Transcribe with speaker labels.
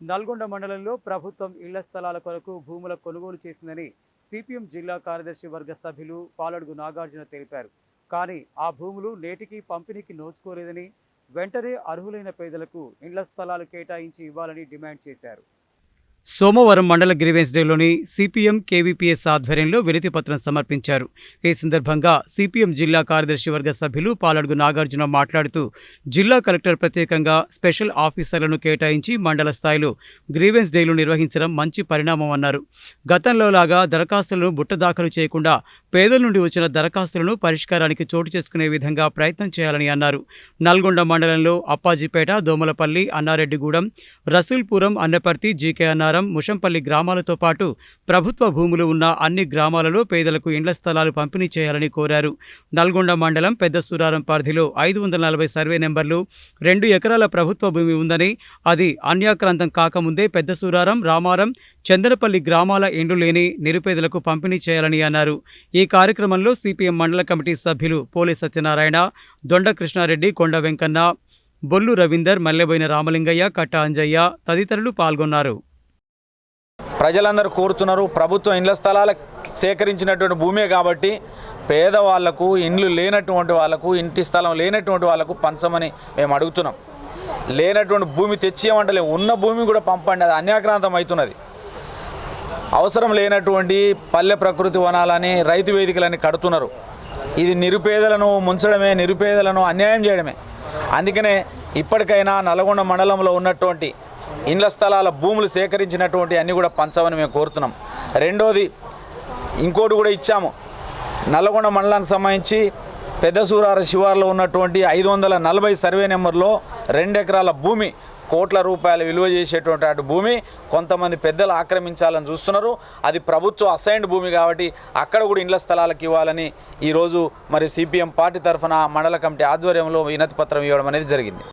Speaker 1: నల్గొండ మండలంలో ప్రభుత్వం ఇళ్ళ స్థలాల కొరకు భూముల కొనుగోలు చేసిందని సిపిఎం జిల్లా కార్యదర్శి వర్గ సభ్యులు పాలడుగు నాగార్జున తెలిపారు. కానీ ఆ భూములు నేటికి పంపిణీకి నోచుకోలేదని వెంటనే అర్హులైన పేదలకు ఇళ్ళ స్థలాలు కేటాయించి ఇవ్వాలని డిమాండ్ చేశారు. సోమవారం మండల గ్రీవెన్స్ డేలోని సిపిఎం కేవీపీఎస్ ఆధ్వర్యంలో వినతిపత్రం సమర్పించారు. ఈ సందర్భంగా సిపిఎం జిల్లా కార్యదర్శి వర్గ సభ్యులు పాలడుగు నాగార్జున మాట్లాడుతూ జిల్లా కలెక్టర్ ప్రత్యేకంగా స్పెషల్ ఆఫీసర్లను కేటాయించి మండల స్థాయిలో గ్రీవెన్స్ డేలు నిర్వహించడం మంచి పరిణామం అన్నారు. గతంలో లాగా దరఖాస్తులను బుట్ట దాఖలు చేయకుండా పేదల నుండి వచ్చిన దరఖాస్తులను పరిష్కారానికి చోటు చేసుకునే విధంగా ప్రయత్నం చేయాలని అన్నారు. నల్గొండ మండలంలో అప్పాజీపేట దోమలపల్లి అన్నారెడ్డిగూడెం రసూల్పురం అన్నపర్తి జీకే అన్నారం ముషంపల్లి గ్రామాలతో పాటు ప్రభుత్వ భూములు ఉన్న అన్ని గ్రామాలలో పేదలకు ఇండ్ల స్థలాలు పంపిణీ చేయాలని కోరారు. నల్గొండ మండలం పెద్ద సూరారం పరిధిలో ఐదు వందల నలభై సర్వే నెంబర్లు రెండు ఎకరాల ప్రభుత్వ భూమి ఉందని అది అన్యాక్రాంతం కాకముందే పెద్ద సూరారం రామారం చందనపల్లి గ్రామాల ఇండ్లు లేని నిరుపేదలకు పంపిణీ చేయాలని అన్నారు. ఈ కార్యక్రమంలో సిపిఎం మండల కమిటీ సభ్యులు పోలి సత్యనారాయణ దొండ కృష్ణారెడ్డి కొండ వెంకన్న బొల్లు రవీందర్ మల్లెబోయిన రామలింగయ్య కట్ట అంజయ్య తదితరులు పాల్గొన్నారు.
Speaker 2: ప్రజలందరూ కోరుతున్నారు. ప్రభుత్వం ఇండ్ల స్థలాల సేకరించినటువంటి భూమే కాబట్టి పేదవాళ్ళకు ఇండ్లు లేనటువంటి వాళ్ళకు ఇంటి స్థలం లేనటువంటి వాళ్ళకు పంచమని మేము అడుగుతున్నాం. లేనటువంటి భూమి తెచ్చేయమంటలే ఉన్న భూమి కూడా పంపండి అది అన్యాక్రాంతం అవుతున్నది. అవసరం లేనటువంటి పల్లె ప్రకృతి వనాలని రైతు వేదికలని కడుతున్నారు. ఇది నిరుపేదలను ముంచడమే నిరుపేదలను అన్యాయం చేయడమే. అందుకనే ఇప్పటికైనా నల్గొండ మండలంలో ఉన్నటువంటి ఇండ్ల స్థలాల భూములు సేకరించినటువంటి అన్నీ కూడా పంచమని మేము కోరుతున్నాం. రెండోది ఇంకోటి కూడా ఇచ్చాము. నల్గొండ మండలానికి సంబంధించి పెద్ద సూరార శివార్లో ఉన్నటువంటి ఐదు వందల నలభై సర్వే నెంబర్లో రెండు ఎకరాల భూమి కోట్ల రూపాయలు విలువ చేసేటువంటి అటు భూమి కొంతమంది పెద్దలు ఆక్రమించాలని చూస్తున్నారు. అది ప్రభుత్వ అసైన్డ్ భూమి కాబట్టి అక్కడ కూడా ఇండ్ల స్థలాలకు ఇవ్వాలని ఈరోజు మరి సిపిఎం పార్టీ తరఫున మండల కమిటీ ఆధ్వర్యంలో వినతి పత్రం ఇవ్వడం అనేది జరిగింది.